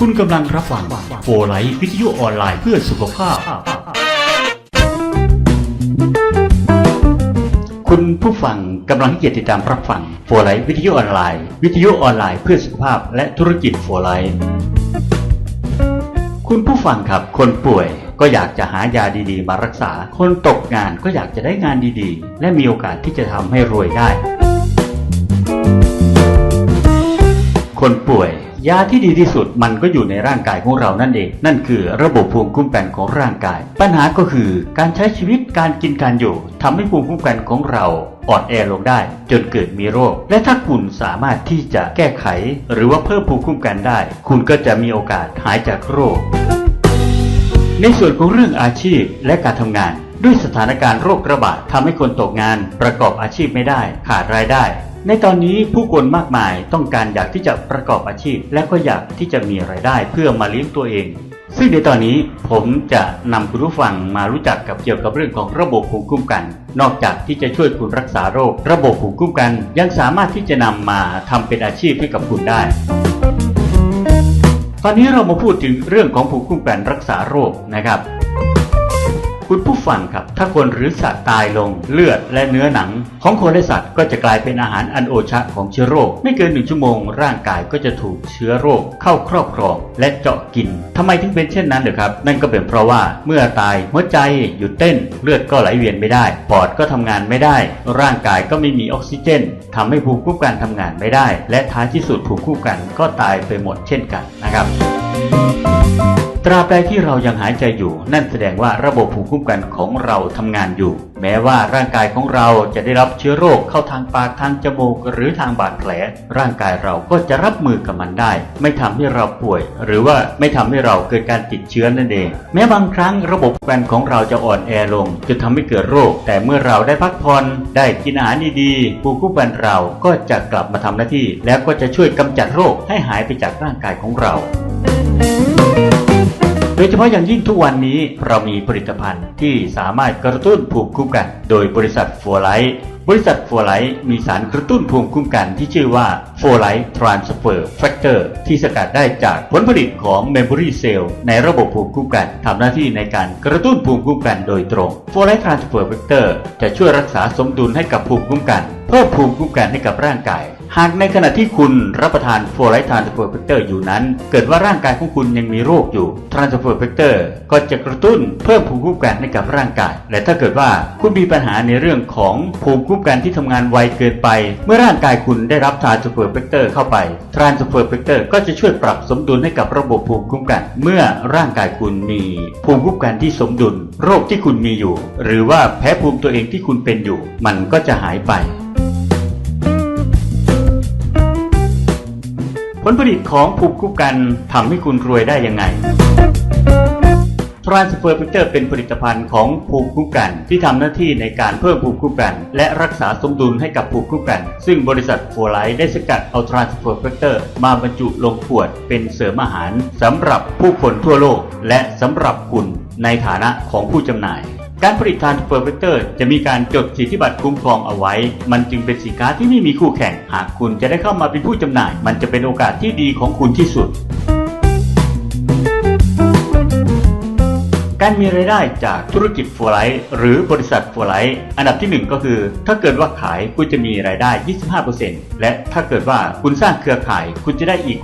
คุณกำลังรับฟังโฟไลท์วิทยุออนไลน์เพื่อสุขภาพ คุณผู้ฟังกำลังเกียรติดตามรับฟังโฟไลท์วิทยุออนไลน์ วิทยุออนไลน์เพื่อสุขภาพและธุรกิจโฟไลท์คุณผู้ฟังครับคนป่วยก็อยากจะหายาดีๆ มารักษา คนตกงานก็อยากจะได้งานดีๆ และมีโอกาสที่จะทำให้รวยได้ คนป่วย ยาที่ดีที่สุดมันก็อยู่ในร่างกายของเรานั่นเอง นั่นคือระบบภูมิคุ้มกันของร่างกาย ปัญหาก็คือการใช้ชีวิตการกินการอยู่ทำให้ภูมิคุ้มกันของเราอ่อนแอลงได้ จนเกิดมีโรค และถ้าคุณสามารถที่จะแก้ไข หรือว่าเพิ่มภูมิคุ้มกันได้ คุณก็จะมีโอกาสหายจากโรค ในส่วนของเรื่องอาชีพและการทำงาน ด้วยสถานการณ์โรคระบาดทำให้คนตกงาน ประกอบอาชีพไม่ได้ ขาดรายได้ ในตอนนี้ผู้คนมากมายต้องการอยากที่จะประกอบอาชีพ และก็อยากที่จะมีรายได้เพื่อมาเลี้ยงตัวเอง ซึ่งในตอนนี้ผมจะนำคุณผู้ฟังมารู้จักกับเกี่ยวกับเรื่องของระบบภูมิคุ้มกัน นอกจากที่จะช่วยคุณรักษาโรค ระบบภูมิคุ้มกัน ยังสามารถที่จะนำมาทำเป็นอาชีพให้กับคุณได้ตอนนี้เรามาพูดถึงเรื่องของภูมิคุ้มกันรักษาโรคนะครับ คุณผู้ฟังครับ ถ้าคนหรือสัตว์ตายลงเลือดและเนื้อหนัง ของคนและสัตว์ก็จะกลายเป็นอาหารอันโอชะของเชื้อโรค ไม่เกินหนึ่งชั่วโมง ร่างกายก็จะถูกเชื้อโรคเข้าครอบครองและเจาะกินทำไมถึงเป็นเช่นนั้นเหรอครับ นั่นก็เป็นเพราะว่าเมื่อตายหัวใจหยุดเต้น เลือดก็ไหลเวียนไม่ได้ ปอดก็ทำงานไม่ได้ ร่างกายก็ไม่มีออกซิเจนทำให้ภูมิคุ้มกันทำงานไม่ได้ และท้ายที่สุดภูมิคุ้มกันก็ตายไปหมดเช่นกันนะครับ ตราบใดที่เรายังหายใจอยู่ นั่นแสดงว่าระบบภูมิคุ้มกันของเราทำงานอยู่ แม้ว่าร่างกายของเราจะได้รับเชื้อโรคเข้าทางปากทางจมูก หรือทางบาดแผล ร่างกายเราก็จะรับมือกับมันได้ ไม่ทำให้เราป่วย หรือว่าไม่ทำให้เราเกิดการติดเชื้อนั่นเอง แม้บางครั้งระบบภูมิคุ้มกันของเราจะอ่อนแอลงจนทำให้เกิดโรค แต่เมื่อเราได้พักผ่อนได้กินอาหารดีๆภูมิคุ้มกันเราก็จะกลับมาทำหน้าที่ แล้วก็จะช่วยกำจัดโรคให้หายไปจากร่างกายของเรา โดยเฉพาะอย่างยิ่งทุกวันนี้เรามีผลิตภัณฑ์ที่สามารถกระตุ้นภูมิคุ้มกัน โดยบริษัทฟัวไลท์บริษัทฟัวไลท์มีสารกระตุ้นภูมิคุ้มกันที่ชื่อว่าฟัวไลท์ทรานสเฟอร์แฟกเตอร์ที่สกัดได้จากผลผลิตของเมมโมรีเซลล์ในระบบภูมิคุ้มกันทำหน้าที่ในการกระตุ้นภูมิคุ้มกันโดยตรงฟัวไลท์ทรานสเฟอร์แฟกเตอร์จะช่วยรักษาสมดุลให้กับภูมิคุ้มกัน เพิ่มภูมิคุ้มกันให้กับร่างกาย หากในขณะที่คุณรับประทานฟลูออไรด์ทรานสเฟอร์เฟกเตอร์อยู่นั้น เกิดว่าร่างกายของคุณยังมีโรคอยู่ทรานสเฟอร์เฟกเตอร์ก็จะกระตุ้นเพิ่มภูมิคุ้มกันให้กับร่างกาย และถ้าเกิดว่าคุณมีปัญหาในเรื่องของภูมิคุ้มกันที่ทำงานไวเกินไป เมื่อร่างกายคุณได้รับทรานสเฟอร์เฟกเตอร์เข้าไปทรานสเฟอร์เฟกเตอร์ก็จะช่วยปรับสมดุลให้กับระบบภูมิคุ้มกัน เมื่อร่างกายคุณมีภูมิคุ้มกันที่สมดุล โรคที่คุณมีอยู่ หรือว่าแพ้ภูมิตัวเองที่คุณเป็นอยู่ มันก็จะหายไป ผลผลิตของภูมิคุ้มกันทำให้คุณรวยได้ยังไง Transfer Factor เป็นผลิตภัณฑ์ของภูมิคุ้มกัน ที่ทำหน้าที่ในการเพิ่มภูมิคุ้มกัน และรักษาสมดุลให้กับภูมิคุ้มกัน ซึ่งบริษัทฟัวไลท์ได้สกัดเอา Transfer Factor มาบรรจุลงขวดเป็นเสริมอาหารสำหรับผู้คนทั่วโลก และสำหรับคุณในฐานะของผู้จำหน่าย การผลิตทานเฟอร์เฟกเตอร์จะมีการจดสิทธิบัตรคุ้มครองเอาไว้ มันจึงเป็นสินค้าที่ไม่มีคู่แข่ง หากคุณจะได้เข้ามาเป็นผู้จำหน่าย มันจะเป็นโอกาสที่ดีของคุณที่สุด การมีรายได้จากธุรกิจฟัวไลท์หรือบริษัทฟัวไลท์อันดับที่ 1 ก็คือ ถ้าเกิดว่าขายคุณจะมีรายได้ 25%และถ้าเกิดว่าคุณสร้างเครือข่ายคุณจะได้อีก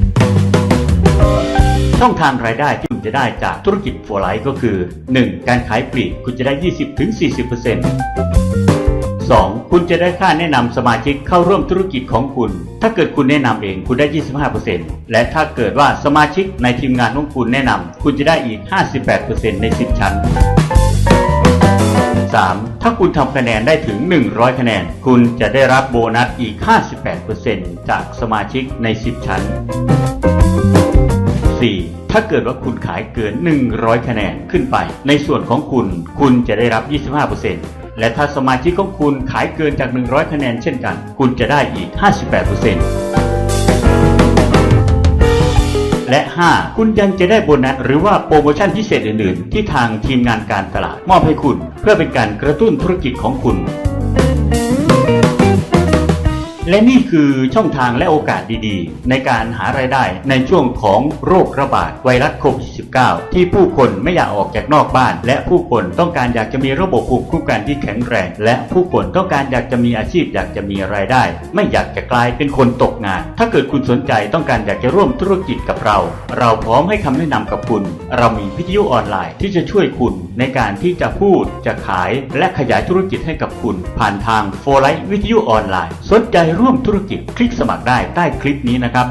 64%ช่องทางรายได้ จะได้จากธุรกิจฟัวไลท์ก็คือ 1. การขายปลีกคุณจะได้ 20-40% 2. คุณจะได้ค่าแนะนำสมาชิกเข้าร่วมธุรกิจของคุณ ถ้าเกิดคุณแนะนำเองคุณได้ 25%และถ้าเกิดว่าสมาชิกในทีมงานของคุณแนะนำคุณจะได้อีก 58%ใน 10 ชั้น 3. ถ้าคุณทำคะแนนได้ถึง 100 คะแนน คุณจะได้รับโบนัสอีก 58%จากสมาชิกใน 10 ชั้น 4. ถ้าเกิดว่าคุณขายเกิน 100 คะแนนขึ้นไป ในส่วนของคุณ คุณจะได้รับ 25%และถ้าสมาชิกของคุณขายเกินจาก 100 คะแนนเช่นกัน คุณจะได้อีก 58%และ 5. คุณยังจะได้โบนัสหรือว่าโปรโมชั่นพิเศษอื่น ๆ ที่ทางทีมงานการตลาดมอบให้คุณ เพื่อเป็นการกระตุ้นธุรกิจของคุณ และนี่คือช่องทางและโอกาสดีๆ ในการหารายได้ในช่วงของโรคระบาดไวรัสโควิด -19 ที่ผู้คนไม่อยากออกจากนอกบ้าน และผู้คนต้องการอยากจะมีระบบภูมิคุ้มกันที่แข็งแรง และผู้คนต้องการอยากจะมีอาชีพอยากจะมีรายได้ ไม่อยากจะกลายเป็นคนตกงาน ถ้าเกิดคุณสนใจต้องการอยากจะร่วมธุรกิจกับเรา เราพร้อมให้คำแนะนำกับคุณ เรามีวิทยุออนไลน์ที่จะช่วยคุณในการที่จะพูดจะขาย และขยายธุรกิจให้กับคุณ ผ่านทางโฟไลท์วิทยุออนไลน์ สนใจร่วมธุรกิจคลิกสมัครได้ใต้คลิปนี้นะครับ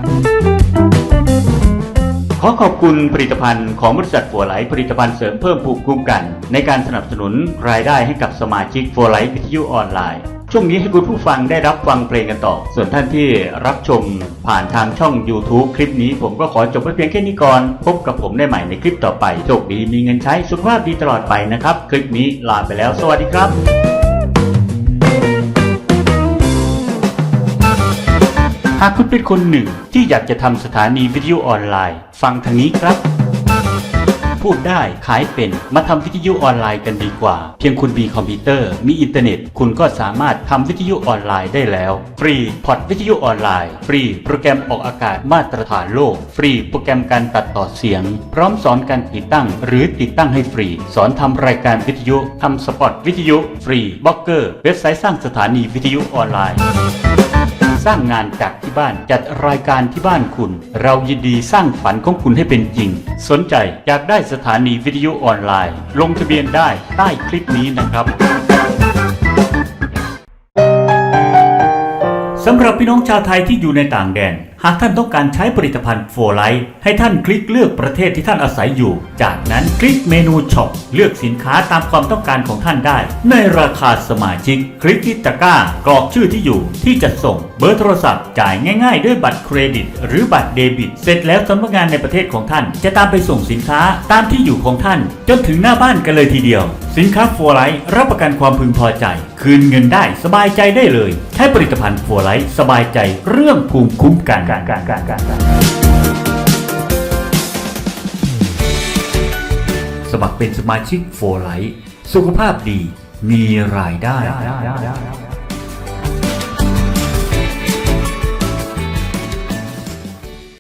ขอขอบคุณผลิตภัณฑ์ของบริษัทฟัวไลผลิตภัณฑ์เสริมเพิ่มภูมิคุ้มกัน ในการสนับสนุนรายได้ให้กับสมาชิกฟัวไลท์วิทยุออนไลน์ช่วงนี้ให้คุณผู้ฟังได้รับฟังเพลงกันต่อ ส่วนท่านที่รับชมผ่านทางช่อง YouTube คลิปนี้ผมก็ขอจบไว้เพียงแค่นี้ก่อน พบกับผมได้ใหม่ในคลิปต่อไป โชคดีมีเงินใช้ สุขภาพดีตลอดไปนะครับ คลิปนี้ลาไปแล้ว สวัสดีครับ หากคุณเป็นคนหนึ่งที่อยากจะทำสถานีวิทยุออนไลน์ ฟังทางนี้ครับ พูดได้ขายเป็นมาทำวิทยุออนไลน์กันดีกว่า เพียงคุณมีคอมพิวเตอร์ มีอินเทอร์เน็ต คุณก็สามารถทำวิทยุออนไลน์ได้แล้ว ฟรีพอร์ตวิทยุออนไลน์ ฟรีโปรแกรมออกอากาศมาตรฐานโลก ฟรีโปรแกรมการตัดต่อเสียง พร้อมสอนการติดตั้ง หรือติดตั้งให้ฟรี สอนทำรายการวิทยุทำสปอตวิทยุ ฟรีบล็อกเกอร์ เว็บไซต์สร้างสถานีวิทยุออนไลน์ สร้างงานจากที่บ้าน จัดรายการที่บ้านคุณ เรายินดีสร้างฝันของคุณให้เป็นจริง สนใจอยากได้สถานีวิทยุออนไลน์ ลงทะเบียนได้ใต้คลิปนี้นะครับสำหรับพี่น้องชาวไทยที่อยู่ในต่างแดนากท่านต้องการใช้ผลิตภัณฑ์โฟไลท์ให้ท่านคลิกเลือกประเทศที่ท่านอาศัยอยู่ จากนั้นคลิกเมนูช็อปเลือกสินค้าตามความต้องการของท่านได้ ในราคาสมาชิก คลิกที่ตะกร้ากรอกชื่อที่อยู่ ที่จะส่ง เบอร์โทรศัพท์ จ่ายง่ายๆ ด้วยบัตรเครดิต หรือบัตรเดบิต เสร็จแล้วสำนักงานในประเทศของท่าน จะตามไปส่งสินค้าตามที่อยู่ของท่าน จนถึงหน้าบ้านกันเลยทีเดียว สินค้าโฟไลท์รับประกันความพึงพอใจ คืนเงินได้สบายใจได้เลย ใช้ผลิตภัณฑ์ฟัวไลท์สบายใจเรื่องภูมิคุ้มกันการการการการสมัครเป็นสมาชิกฟัวไลท์สุขภาพดีมีรายได้